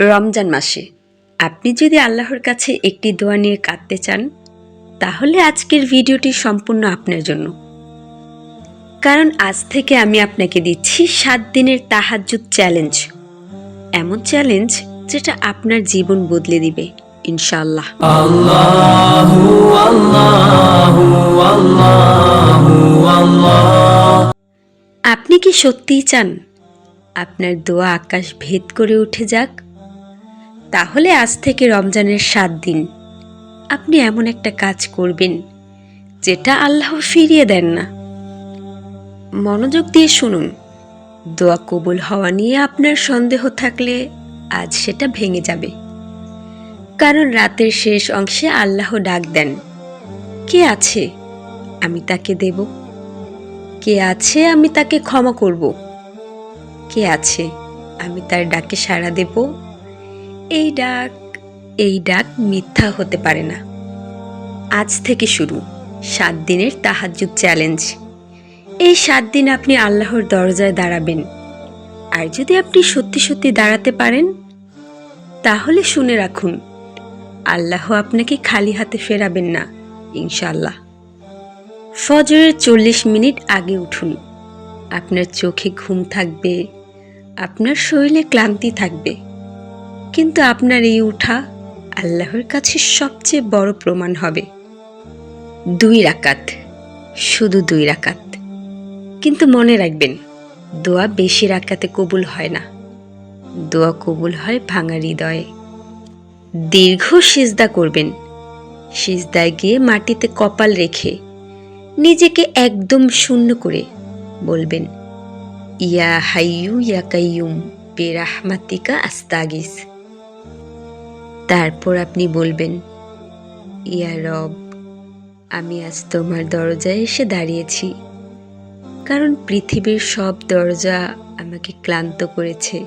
রমজান মাসে। আপনি যদি আল্লাহর কাছে একটি দোয়া নিয়ে কাঁদতে চান তাহলে আজকের ভিডিওটি সম্পূর্ণ আপনার জন্য। কারণ আজ থেকে আমি আপনাকে দিচ্ছি সাত দিনের তাহাজ্জুদ চ্যালেঞ্জ। এমন চ্যালেঞ্জ যেটা আপনার জীবন বদলে দিবে ইনশাল্লাহ আপনি কি সত্যিই চান? আপনার দোয়া আকাশ ভেদ করে উঠে যাক তাহলে আজ থেকে রমজানের সাত দিন। আপনি এমন একটা কাজ করবেন, যেটা আল্লাহ ফিরিয়ে দেন না। মনোযোগ দিয়ে শুনুন। দোয়া কবুল হওয়া নিয়ে আপনার সন্দেহ থাকলে আজ সেটা ভেঙে যাবে। কারণ রাতের শেষ অংশে আল্লাহ ডাক দেন, কে আছে? আমি তাকে দেব। কে আছে, আমি তাকে ক্ষমা করব। কে আছে, আমি তার ডাকে সাড়া দেব। এই ডাক এই ডাক মিথ্যা হতে পারে না। আজ থেকে শুরু, সাত দিনের তাহাজ্জুদ চ্যালেঞ্জ। এই সাত দিন আপনি আল্লাহর দরজায় দাঁড়াবেন। আর যদি আপনি সত্যি সত্যি দাঁড়াতে পারেন, তাহলে শুনে রাখুন, আল্লাহ আপনাকে খালি হাতে ফেরাবেন না ইনশাল্লাহ ফজরের চল্লিশ মিনিট আগে উঠুন। আপনার চোখে ঘুম থাকবে, আপনার শরীরে ক্লান্তি থাকবে। কিন্তু আপনার এই উঠা আল্লাহর কাছে সবচেয়ে বড় প্রমাণ হবে। দুই রাকাত, শুধু দুই রাকাত। কিন্তু মনে রাখবেন, দোয়া বেশি রাকাতে কবুল হয় না। দোয়া কবুল হয় ভাঙা হৃদয়ে। দীর্ঘ সিজদা করবেন। সিজদায় গিয়ে মাটিতে কপাল রেখে নিজেকে একদম শূন্য করে বলবেন, ইয়া হাইয়ু ইয়া কাইয়ুম বেরাহমাতিকা আস্তাগিস। তারপর আপনি বলবেন, ইয়া রব, আমি আজ তোমার দরজায় এসে দাঁড়িয়েছি। কারণ পৃথিবীর সব দরজা আমাকে ক্লান্ত করেছে।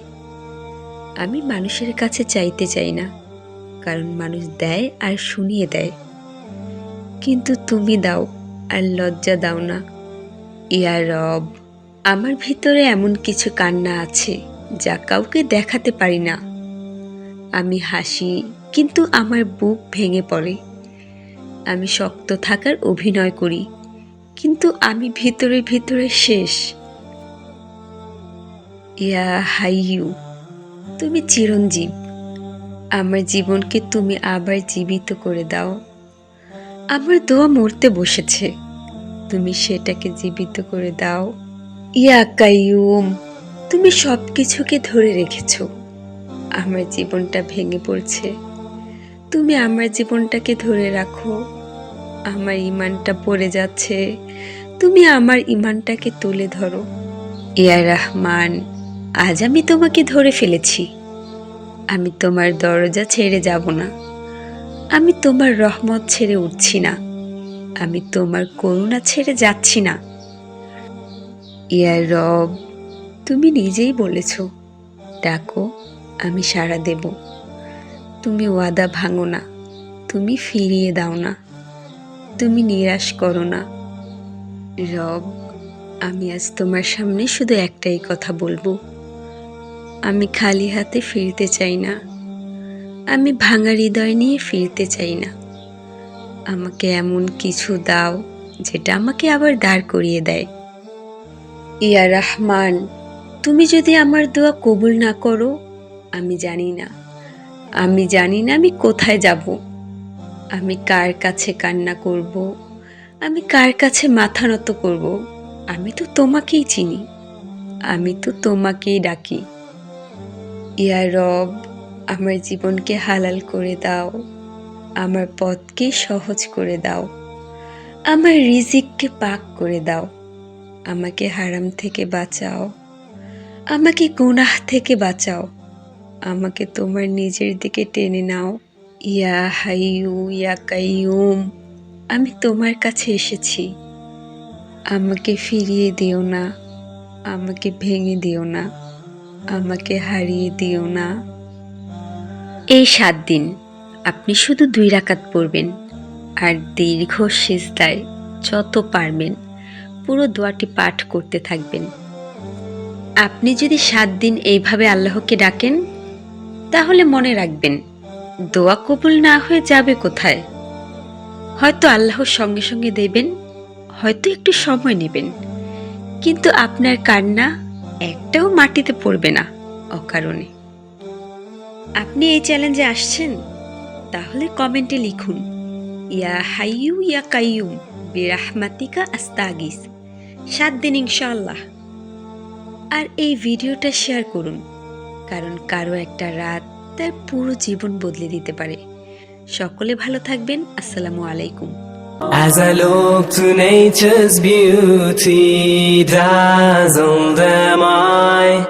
আমি মানুষের কাছে চাইতে চাই না, কারণ মানুষ দেয় আর শুনিয়ে দেয়। কিন্তু তুমি দাও আর লজ্জা দাও না। ইয়া রব, আমার ভিতরে এমন কিছু কান্না আছে যা কাউকে দেখাতে পারি না। আমি হাসি, কিন্তু আমার বুক ভেঙে পড়ে। আমি শক্ত থাকার অভিনয় করি, কিন্তু আমি ভিতরে ভিতরে শেষ। ইয়া হাইয়ু, তুমি চিরঞ্জীব। আমার জীবনকে তুমি আবার জীবিত করে দাও। আমার দোয়া মরতে বসেছে, তুমি সেটাকে জীবিত করে দাও। ইয়া কাইয়ুম, তুমি সব কিছুকে ধরে রেখেছো। আমার জীবনটা ভেঙে পড়ছে। তুমি আমার জীবনটাকে ধরে রাখো। আমার ইমানটা পড়ে যাচ্ছে। তুমি আমার ইমানটাকে তুলে ধরো। ইয়া রহমান, আজ আমি তোমাকে ধরে ফেলেছি। আমি তোমার দরজা ছেড়ে যাব না। আমি তোমার রহমত ছেড়ে উঠছি না। আমি তোমার করুণা ছেড়ে যাচ্ছি না। ইয়া রব, তুমি নিজেই বলেছ, ডাকো। আমি সাড়া দেব। তুমি ওয়াদা ভাঙো না, তুমি ফিরিয়ে দাও না, তুমি নিরাশ করো না। রব, আমি আজ তোমার সামনে শুধু একটাই কথা বলব। আমি খালি হাতে ফিরতে চাই না, আমি ভাঙা হৃদয় নিয়ে ফিরতে চাই না। আমাকে এমন কিছু দাও যেটা আমাকে আবার দাঁড় করিয়ে দেয়। ইয়া রহমান, তুমি যদি আমার দোয়া কবুল না করো আমি জানি না। আমি জানি না আমি কোথায় যাব। আমি কার কাছে কান্না করব? আমি কার কাছে মাথা নত করব? আমি তো তোমাকেই চিনি। আমি তো তোমাকেই ডাকি। ইয়া রব, আমার জীবনকে হালাল করে দাও। আমার পথকে সহজ করে দাও। আমার রিজিককে পাক করে দাও। আমাকে হারাম থেকে বাঁচাও। আমাকে গুনাহ থেকে বাঁচাও। আমাকে তোমার নিজের দিকে টেনে নাও। ইয়া হাইয়ু, ইয়া কাইয়ুম, আমি তোমার কাছে এসেছি। আমাকে ফিরিয়ে দিও না, আমাকে ভেঙে দিও না, আমাকে হারিয়ে দিও না। এই সাত দিন আপনি শুধু দুই রাকাত পড়বেন আর দীর্ঘ সিজদায় যত পারবেন পুরো দোয়াটি পাঠ করতে থাকবেন। আপনি যদি সাত দিন এইভাবে আল্লাহকে ডাকেন তাহলে মনে রাখবেন, দোয়া কবুল না হয়ে যাবে কোথায়? হয়তো আল্লাহর সঙ্গে সঙ্গে দেবেন, হয়তো একটু সময় নেবেন। কিন্তু আপনার কান্না একটাও মাটিতে পড়বে না অকারণে। আপনি এই চ্যালেঞ্জে আসছেন? তাহলে কমেন্টে লিখুন, ইয়া হাইয়ু ইয়া কাইয়ুম, বিরাহমাতিকা আস্তাগিস। সাত দিন ইনশাআল্লাহ। আর এই ভিডিওটা শেয়ার করুন। কারণ কারও একটা রাত তার পুরো জীবন বদলে দিতে পারে সকলে ভালো থাকবেন আসসালামু আলাইকুম As I look to nature's beauty, dazzled am I.